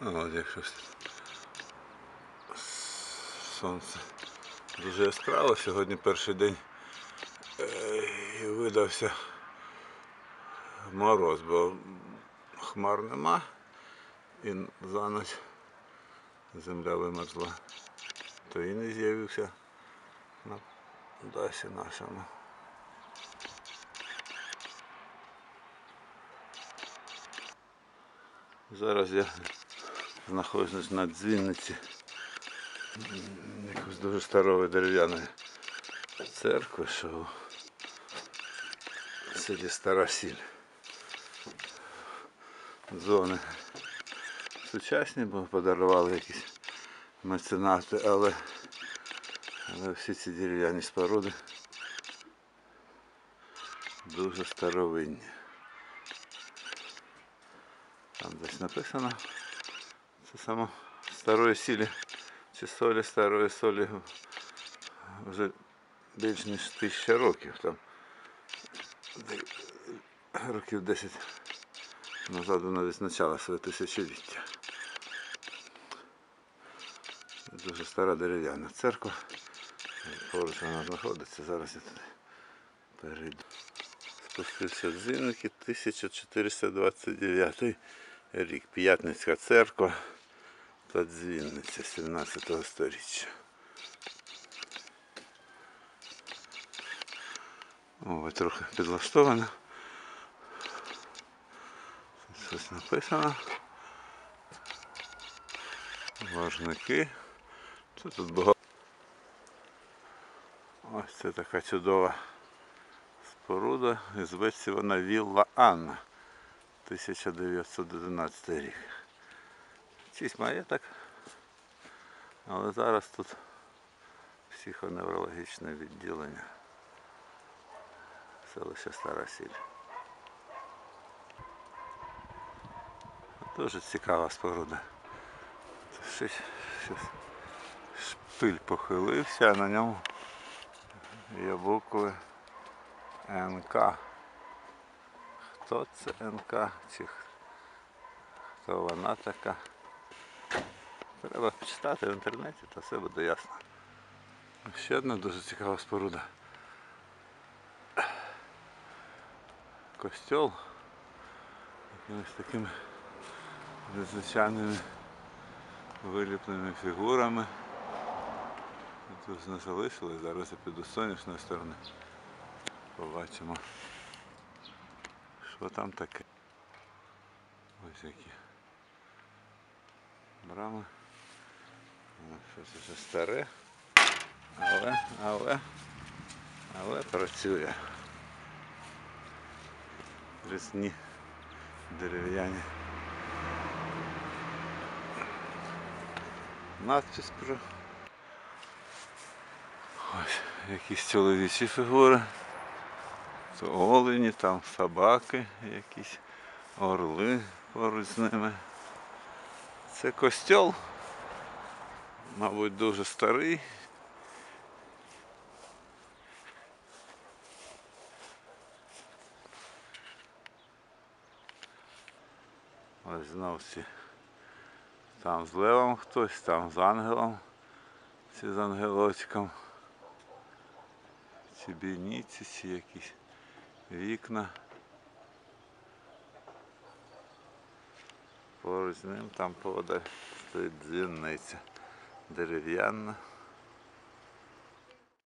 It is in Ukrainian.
Ну, от якщо сонце дуже яскраво, сьогодні перший день е, і видався мороз, бо хмар нема і за ніч земля вимерзла. То і не з'явився на дасі нашому. Зараз я знаходжусь на дзвінниці м, якоїсь дуже старої дерев'яної церкви, що в селі Стара Сіль. Зони сучасні, бо подарували якісь меценати, але, але всі ці дерев'яні споруди дуже старовинні. Там десь написано. Це саме старої сілі чи солі старої солі вже більш ніж тисяча років. Там років 10 назад вона відзначала своє тисячоліття. Дуже стара дерев'яна церква. Поруч вона знаходиться, зараз я туди перейду. Спустився з Зінники 1429 рік. П'ятницька церква та дзвінниця 17 століття. О, трохи підлаштована. Тут щось написано. Важники. Це тут багато. Ось це така чудова споруда. І зветься вона Вілла Анна. 1911 рік. Чийсь маєток. Але зараз тут психоневрологічне відділення. Селище Стара Сіль. Дуже цікава споруда. Щось шпиль похилився, а на ньому є букви НК. Хто це НК? Чи хто вона така? Треба почитати в інтернеті, то все буде ясно. Ще одна дуже цікава споруда. Костьол якимись такими незвичайними виліпленими фігурами. Тут не залишили, зараз я піду з сонячної сторони. Побачимо. Що там таке? Ось які брами. Ну, Щось вже старе. Але, але, але працює. Різні дерев'яні. Надпис про ось якісь чоловічі фігури. Це олені, там собаки, якісь орли поруч з ними. Це костьол, мабуть, дуже старий. Ось знов ці. Там з левом хтось, там з ангелом, чи з ангелочком. Чи бійниці, чи якісь вікна. Поруч з ним там подаль стоїть дзвіниця дерев'яна.